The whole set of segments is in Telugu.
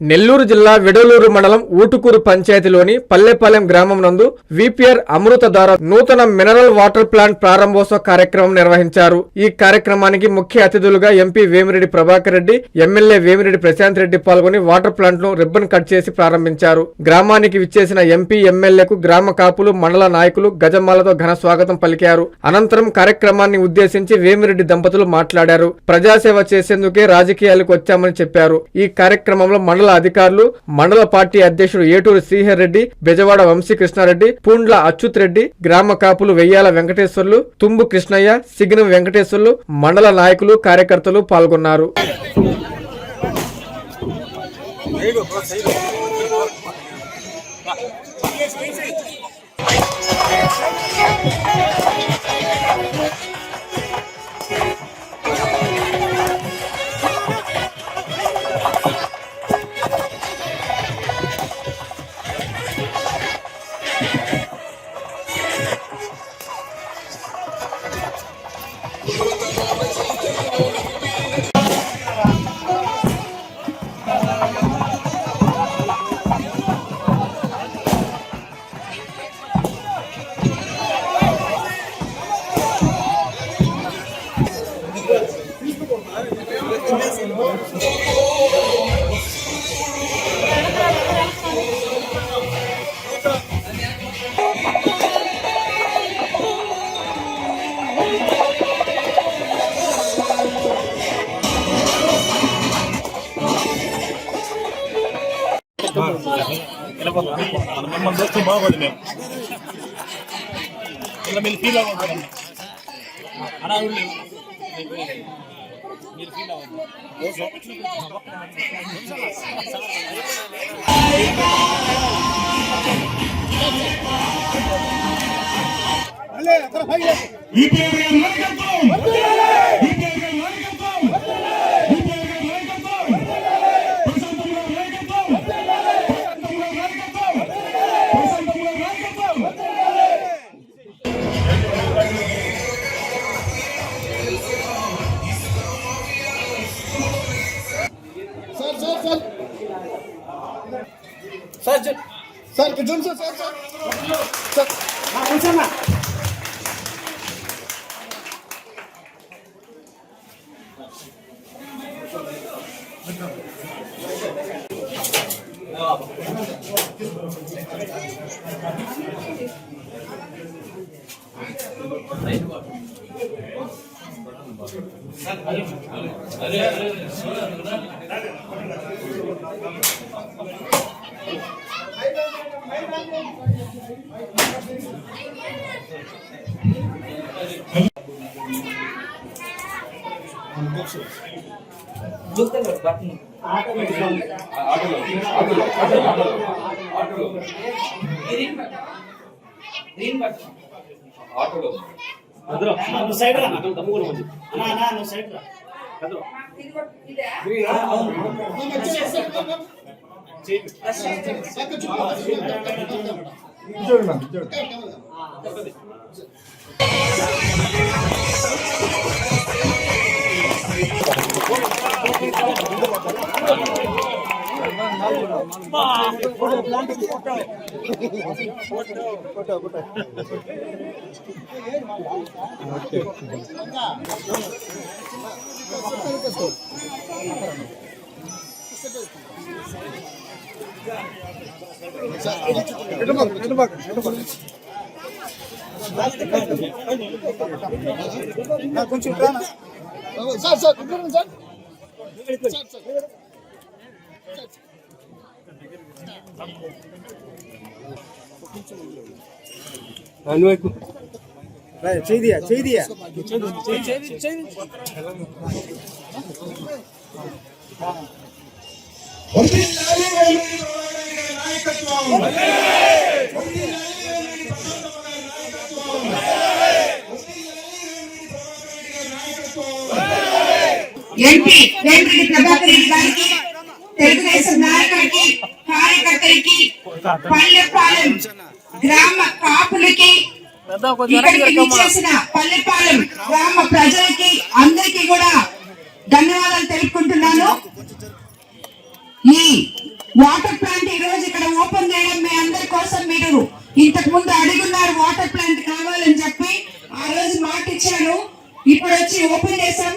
నెల్లూరు జిల్లా విడలూరు మండలం ఊటుకూరు పంచాయతీలోని పల్లెపాలెం గ్రామం నందు విపిఆర్ అమృత ద్వారా నూతన మినరల్ వాటర్ ప్లాంట్ ప్రారంభోత్సవ కార్యక్రమం నిర్వహించారు. ఈ కార్యక్రమానికి ముఖ్య అతిథులుగా ఎంపీ వేమిరెడ్డి ప్రభాకర్ రెడ్డి ఎమ్మెల్యే వేమిరెడ్డి ప్రశాంత్ రెడ్డి పాల్గొని వాటర్ ప్లాంట్ను రిబ్బన్ కట్ చేసి ప్రారంభించారు. గ్రామానికి విచ్చేసిన ఎంపీ ఎమ్మెల్యేకు గ్రామ కాపులు మండల నాయకులు గజమాలతో ఘన స్వాగతం పలికారు. అనంతరం కార్యక్రమాన్ని ఉద్దేశించి వేమిరెడ్డి దంపతులు మాట్లాడారు. ప్రజాసేవ చేసేందుకే రాజకీయాలకు వచ్చామని చెప్పారు. ఈ కార్యక్రమంలో మండల అధికారులు మండల పార్టీ అధ్యక్షుడు ఏటూరు శ్రీహర్ రెడ్డి బెజవాడ వంశీకృష్ణారెడ్డి పూండ్ల అచ్యుత్ రెడ్డి గ్రామ కాపులు వెయ్యాల వెంకటేశ్వర్లు తుంబు కృష్ణయ్య సిగ్నం వెంకటేశ్వర్లు మండల నాయకులు కార్యకర్తలు పాల్గొన్నారు. మన దోస్తు బాగోదు మేము ఇలా మీరు ఫీల్ అవ్వదు అలా మీరు ఫీల్ అవ్వదు సార్ సార్ సార్ కొంచెం సార్ సార్ సార్ సార్ నువ్వు సైడ్ రా నువ్వు సైడ్ రా కొంచెం రానా? కొంచెం sir sir sir sir Vemireddy ప్రశాంతం గారి నాయకత్వం ఎంపీ వెంకటి ప్రభాకర్ రెడ్డి గారికి తెలుగుదేశం నాయకుడికి కార్యకర్తలకి పల్లెపాలెం గ్రామ కాపులకి పల్లెపాలెం గ్రామ ప్రజలకి అందరికి కూడా ధన్యవాదాలు తెలుపుకుంటున్నాను. ఈ వాటర్ ప్లాంట్ ఈ రోజు ఇక్కడ ఓపెన్ చేయడం మీ అందరి కోసం మీరు ఇంతకు ముందు అడుగున్నారు వాటర్ ప్లాంట్ కావాలని చెప్పి ఆ రోజు మాట ఇచ్చాను ఇప్పుడు వచ్చి ఓపెన్ చేశాం.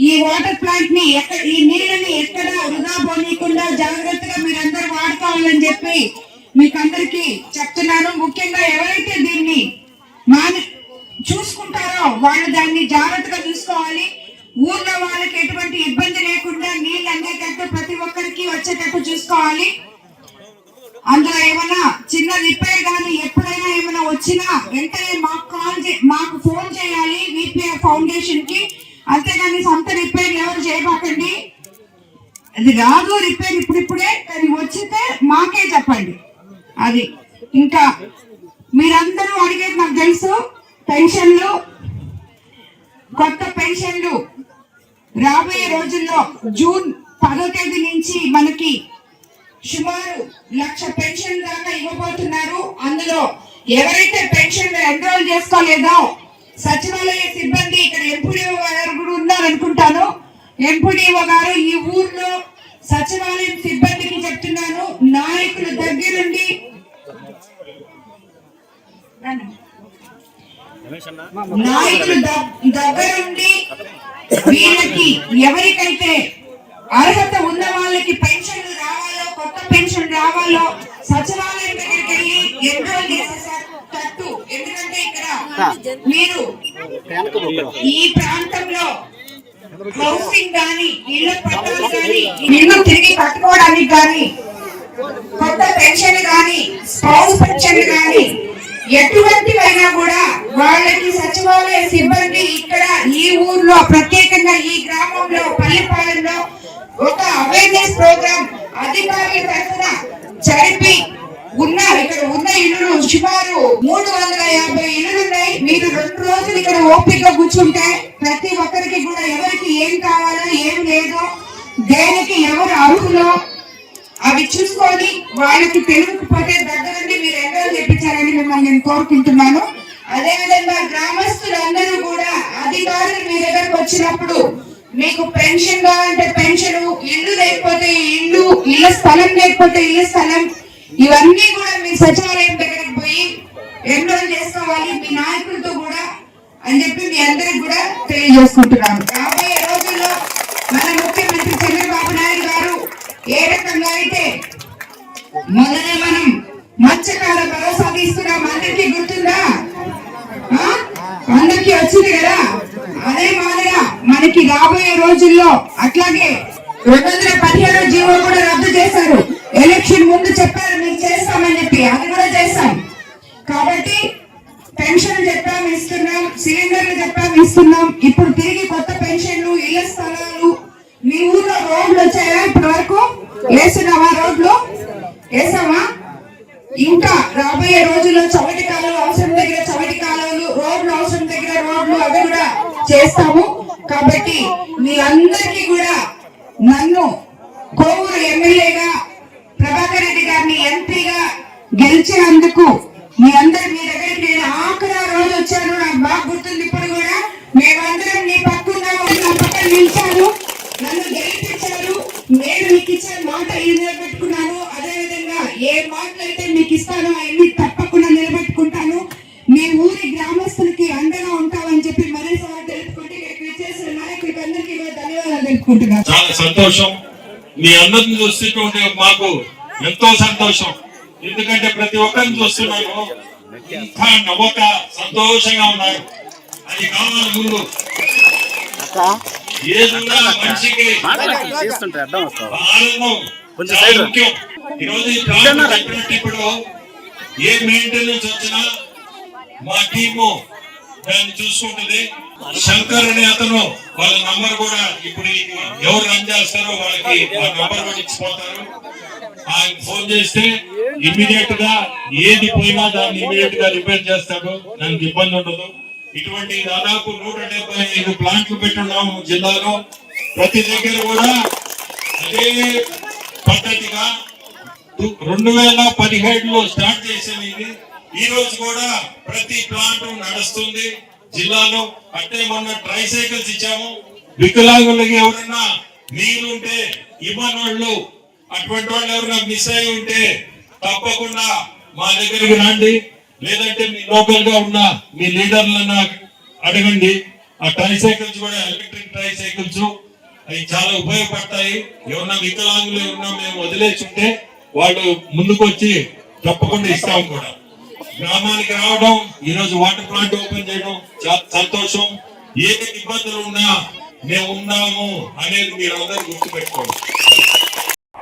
ఈ వాటర్ ప్లాంట్ని ఎక్కడ ఈ నీళ్ళని ఎక్కడ వృధా పోనీయకుండా జాగ్రత్తగా మీరందరూ వాడుకోవాలని చెప్పి మీకందరికి చెప్తున్నాను. ముఖ్యంగా ఎవరైతే దీన్ని మాని చూసుకుంటారో వాళ్ళు దాన్ని జాగ్రత్తగా చూసుకోవాలి. ఊర్లో వాళ్ళకి ఎటువంటి ఇబ్బంది లేకుండా నీళ్ళు అందేటట్టు ప్రతి ఒక్కరికి వచ్చేటట్టు చూసుకోవాలి. అందులో ఏమైనా చిన్న రిపేర్ కానీ ఎప్పుడైనా ఏమైనా వచ్చినా వెంటనే మాకు కాల్ చే- మాకు ఫోన్ చేయాలి. విపిఆర్ ఫౌండేషన్కి అంతేగాని సొంత చేయబాకండి. అది రాదు రిపేర్ ఇప్పుడిప్పుడే కానీ వచ్చితే మాకే చెప్పండి. అది ఇంకా మీరందరూ అడిగేది నాకు తెలుసు. పెన్షన్లు కొత్త పెన్షన్లు రాబోయే రోజుల్లో జూన్ పదో తేదీ నుంచి మనకి సుమారు లక్ష పెన్షన్ దాకా ఇవ్వబోతున్నారు. అందులో ఎవరైతే పెన్షన్ ఎన్రోల్ చేసుకోలేదో సచివాలయ సిబ్బంది ఇక్కడ ఎంపీడీఓ గారు కూడా ఉన్నారనుకుంటాను. ఎంపీడీఓ గారు ఈ ఊర్లో సచివాలయం సిబ్బందికి చెప్తున్నాను నాయకుల దగ్గరుండి. నాయకుల దగ్గరుండి వీళ్ళకి ఎవరికైతే అర్హత ఉన్న వాళ్ళకి పెన్షన్ రావాలో కొత్త పెన్షన్ రావాలో సచివాలయం దగ్గరికి వెళ్ళి ఎన్రోల్ చేసేటట్టు ఎందుకంటే ఇక్కడ మీరు ఈ ప్రాంతంలో హౌసింగ్ గాని ఇళ్ళ పట్టాలు గాని ఇల్లు తిరిగి కట్టుకోవడానికి గాని కొత్త పెన్షన్ గాని స్పౌస్ పెన్షన్ గాని ఎటువంటివైనా కూడా వాళ్ళకి సచివాలయ సిబ్బంది ఇక్కడ ఈ ఊర్లో ప్రత్యేకంగా ఈ గ్రామంలో పల్లెపాలెంలో ఒక అవేర్నెస్ ప్రోగ్రామ్ అధికారుల తరఫున జరిపి ఉన్నారు. ఇక్కడ ఉన్న ఇల్లు సుమారు మూడు వందల యాభై ఇల్లులు ఉన్నాయి. మీరు రెండు రోజులు ఇక్కడ ఓపిక కూర్చుంటే ప్రతి ఒక్కరికి కూడా ఎవరికి ఏం కావాలో ఏం లేదో దేనికి ఎవరు అర్హులో అవి చూసుకొని వాళ్ళకి తెలియకపోతే దగ్గరండి మీరు ఎన్రోల్ చెప్పించాలని మిమ్మల్ని నేను కోరుకుంటున్నాను. అదేవిధంగా గ్రామస్తులందరూ కూడా అధికారులు మీ దగ్గరకు వచ్చినప్పుడు మీకు పెన్షన్ కావాలంటే పెన్షన్ ఇల్లు లేకపోతే ఇల్లు ఇళ్ళ స్థలం లేకపోతే ఇళ్ళ స్థలం ఇవన్నీ కూడా మీ సచివాలయం దగ్గరకు పోయి ఎన్రోల్ చేసుకోవాలి. మీ నాయకులతో కూడా అని చెప్పి మీ అందరికి కూడా తెలియజేసుకుంటున్నాను. రాబోయే చేస్తామని అది కూడా చేస్తాం. కాబట్టి పెన్షన్ చెప్పాం ఇస్తున్నాం సిలిండర్లు చెప్పాం ఇస్తున్నాం. ఇప్పుడు తిరిగి కొత్త పెన్షన్లు ఇళ్ళ స్థలాలు మీ ఊర్లో రోడ్లు వచ్చాయా ఇప్పటి వరకు వేస్తున్నావా రోడ్లు? వేసావా? ఇంకా రాబోయే రోజుల్లో చవటి కాలువలు అవసరం దగ్గర చవటి కాలువలు రోడ్లు అవసరం దగ్గర రోడ్లు అవి కూడా చేస్తాము. కాబట్టి మీ అందరికీ కూడా నన్ను కోవూరు ఎమ్మెల్యేగా ప్రభాకర్ రెడ్డి గారిని ఎంపీగా గెలిచినందుకు మీ అందరు మీ దగ్గర నేను ఆఖరా రోజు వచ్చాను. నాకు బాగా గుర్తుంది ఇప్పుడు కూడా. మేమందరం నీ పక్కున్నాము నా పక్కన నిలిచాను నన్ను గెలిపించారు. నేను మీకు ఇచ్చిన మాట నిలబెట్టుకున్నాను అదే విధంగా ఏ మాటలు అయితే మీకు ఇస్తానో అవన్నీ తప్పకుండా నిలబెట్టుకుంటాను. మీ ఊరి గ్రామస్తులకి అండగా ఉంటామని చెప్పి మరోసారి తెలుపుకుంటే విచ్చేసిన నాయకులకి అందరికీ ధన్యవాదాలు తెలుపుకుంటున్నాను. చాలా సంతోషం. మీ అందరిని చూస్తుంటే మాకు ఎంతో సంతోషం. ఎందుకంటే ప్రతి ఒక్కరిని చూస్తున్నాను. ఇంకా నవ్వక సంతోషంగా ఉన్నారు. అది కావాలి ముందు. ఏదున్నా మనిషికి. ముఖ్యం ఈరోజు చెప్పినట్టు ఇప్పుడు ఏ మెయింటెనెన్స్ వచ్చినా మా టీము దాన్ని చూసుకుంటుంది. శంకర్ అనే అతను వాళ్ళ నంబర్ కూడా ఇప్పుడు ఎవరు రన్ చేస్తారో వాళ్ళకి ఆ నంబర్ కూడా ఇచ్చిపోతారు. ఆయన ఫోన్ చేస్తే ఇమీడియట్గా ఏది పోయినా దాన్ని ఇమీడియట్గా రిపేర్ చేస్తాడు. దానికి ఇబ్బంది ఉండదు. ఇటువంటి దాదాపు నూట డెబ్బై ఐదు ప్లాంట్లు పెట్టున్నాము జిల్లాలో. ప్రతి దగ్గర కూడా అదే పద్ధతిగా రెండు వేల పదిహేడులో స్టార్ట్ చేసాం ఇది. ఈ రోజు కూడా ప్రతి ప్లాంట్ నడుస్తుంది జిల్లాలో. అంటే మొన్న ట్రై సైకిల్స్ ఇచ్చాము. వికలాంగులకి ఎవరన్నా నీళ్ళుంటే ఇవ్వని వాళ్ళు అటువంటి వాళ్ళు ఎవరైనా మిస్ అయి ఉంటే తప్పకుండా మా దగ్గరికి రండి. లేదంటే మీ లోకల్గా ఉన్న మీ లీడర్లను అడగండి. ఆ ట్రై సైకిల్స్ కూడా ఎలక్ట్రిక్ ట్రై సైకిల్స్ అవి చాలా ఉపయోగపడతాయి. ఎవరన్నా వికలాంగులు ఎవరన్నా మేము వదిలేసుంటే వాళ్ళు ముందుకు వచ్చి తప్పకుండా ఇస్తాం కూడా. గ్రామానికి రావడం ఈరోజు వాటర్ ప్లాంట్ ఓపెన్ చేయడం చాలా సంతోషం. ఏ ఇబ్బందులు ఉన్నా మేము ఉన్నాము అనేది మీరు అందరూ గుర్తుపెట్టుకోండి.